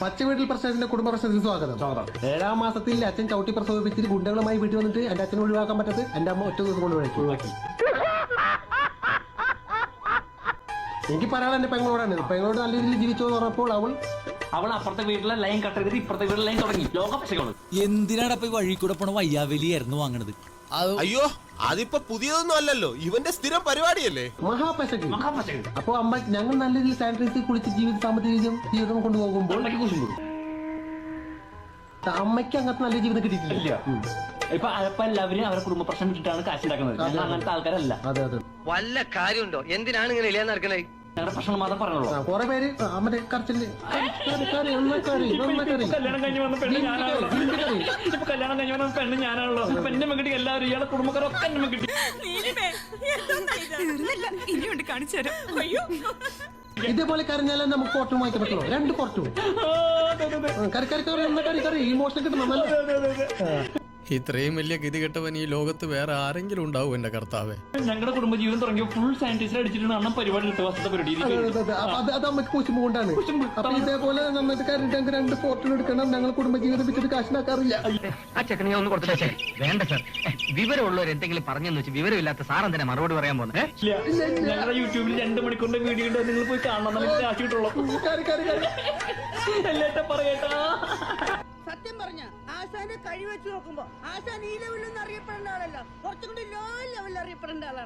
പച്ച വീട്ടിൽ പ്രശ്നത്തിന്റെ കുടുംബ പ്രശ്നത്തിന് സ്വാഗതം. ഏഴാം മാസത്തിൽ അച്ഛൻ ചവിട്ടി പ്രസവിപ്പിച്ചിട്ട് ഗുണ്ടകളുമായി വീട്ടിൽ വന്നിട്ട് എന്റെ അച്ഛനെ ഒഴിവാക്കാൻ പറ്റത്ത് എന്റെ അമ്മ ഒറ്റ ദിവസം കൊണ്ട് ഒഴിവാക്കി എനിക്ക് പറയാനുള്ള എന്റെ പെങ്ങളോടാണ് പെങ്ങളോട് നല്ല രീതിയിൽ ജീവിച്ചു എന്ന് പറഞ്ഞപ്പോൾ അവൾ അവൾ അപ്പുറത്തെ വീട്ടിലെ ലൈൻ കട്ട് ചെയ്തിട്ട് ഇപ്പുറത്തെ വീട്ടിലെ ലൈൻ തുടങ്ങി. ലോക പക്ഷികൾ എന്തിനാണ് ഈ വഴി കൂടെ പോണ വയ്യാവലിയായിരുന്നു വാങ്ങണത്? അയ്യോ അതിപ്പോ പുതിയതൊന്നും അല്ലല്ലോ. ഇവന്റെ സ്ഥിരം പരിപാടിയല്ലേ? മഹാപശകൾ അപ്പൊ അമ്മ ഞങ്ങൾ നല്ല രീതിയിൽ സാനിറ്റൈസ് കുളിച്ച് ജീവിത സാമ്പത്തിക ജീവിതം കൊണ്ടുപോകുമ്പോൾ അമ്മയ്ക്ക് അങ്ങനത്തെ നല്ല ജീവിതം കിട്ടിയിട്ടില്ല. ഇപ്പൊ ഇപ്പൊ എല്ലാവരും അവരുടെ കുടുംബ പ്രശ്നം വിട്ടിട്ടാണ് കാശ് ഉണ്ടാക്കുന്നത് ഞങ്ങൾ അങ്ങനത്തെ ആൾക്കാരല്ല. അതെ അതെ. വല്ല കാര്യമുണ്ടോ? എന്തിനാണ് ഇങ്ങനെ ഇല്ലാന്ന് നടക്കണേ? ഞങ്ങളുടെ പ്രശ്നം മാത്രം പറഞ്ഞോളൂ. കുറെ പേര് മറ്റേ കറച്ചിൽ. കല്യാണം കഴിഞ്ഞ് വന്ന പെണ്ണ് ജിഞ്ചി ഞാനാണല്ലോ. കറി, ഇപ്പൊ കല്യാണം കഴിഞ്ഞ് വന്ന പെണ്ണ് ഞാനാണല്ലോ. ഇപ്പൊ എന്നെ കിട്ടി എല്ലാവരും ഇയാളെ കുടുംബക്കാരൊക്കെ എന്നെ കിട്ടി നീലിമേ, എന്തെന്നാ ഇത്? തീർന്നില്ല ഇനിയുണ്ട് കാണിച്ചു തരാം അയ്യോ ഇതേപോലെ കരഞ്ഞാലേ നമുക്ക് കോട്ടും വാങ്ങിക്കാൻ പറ്റുള്ളൂ. രണ്ട് കോട്ടും. കറി കറി കറി എന്നാ കറി കറി. ഇമോഷൻ കിട്ടണം നല്ല. ഇത്രയും വലിയ ഗതി കെട്ടവൻ ഈ ലോകത്ത് വേറെ ആരെങ്കിലും ഉണ്ടാവും എന്റെ കർത്താവേ. ഞങ്ങളുടെ കുടുംബജീവിതം തുടങ്ങിയ ഫുൾ സാനിറ്റൈസർ അടിച്ചിട്ടാണ് അണ്ണൻ പരിപാടി എടുത്ത പരിപാടി അതെ, അതെ, അമ്മയ്ക്ക് കുശുമ്പ് കൊണ്ടാണ്. അപ്പൊ ഇതേപോലെ നന്നായിട്ട് കരണ്ട് ഞങ്ങൾക്ക് രണ്ട് ഫോട്ടോ എടുക്കണം. ഞങ്ങൾ കുടുംബജീവിതം വെച്ചിട്ട് കാശിനാക്കാറില്ല. ആ ചെക്കനെ ഒന്ന് കൊടുത്തിട്ടേ വേണ്ട സർ വിവരമുള്ളവർ എന്തെങ്കിലും പറഞ്ഞെന്ന് വെച്ച് വിവരമില്ലാത്ത സാർ എന്തിനാ മറുപടി പറയാൻ പോകുന്നത്. ഞങ്ങളുടെ യൂട്യൂബിൽ രണ്ട് മണിക്കൂറിന്റെ വീഡിയോ ഉണ്ട്. നിങ്ങൾ പോയി കാണണം. നമുക്ക് കാശ് കിട്ടുള്ളൂ. പറയട്ടാ പറഞ്ഞ ആശാനെ കഴിവെച്ച് നോക്കുമ്പോ ആശാൻ ഈ ലെവലിൽ ഒന്നും അറിയപ്പെടേണ്ട ആളല്ല. കുറച്ചും കൂടി ലോ ലെവലിൽ അറിയപ്പെടേണ്ട ആളാണ്.